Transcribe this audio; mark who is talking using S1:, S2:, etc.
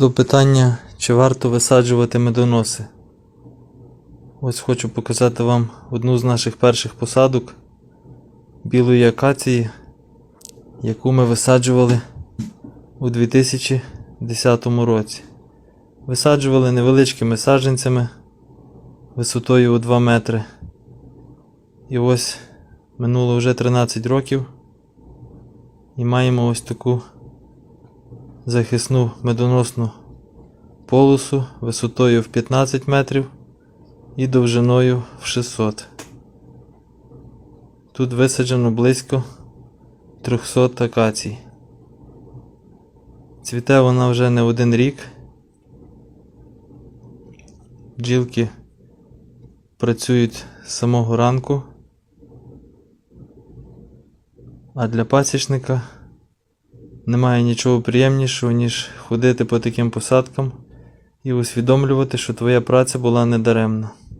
S1: До питання, чи варто висаджувати медоноси. Ось хочу показати вам одну з наших перших посадок білої акації, яку ми висаджували у 2010 році. Висаджували невеличкими саджанцями висотою у 2 метри. І ось минуло вже 13 років. І маємо ось таку захисну медоносну полосу висотою в 15 метрів і довжиною в 600. Тут висаджено близько 300 акацій. Цвіте вона вже не один рік. Бджілки працюють з самого ранку. А для пасічника немає нічого приємнішого, ніж ходити по таким посадкам і усвідомлювати, що твоя праця була недаремна.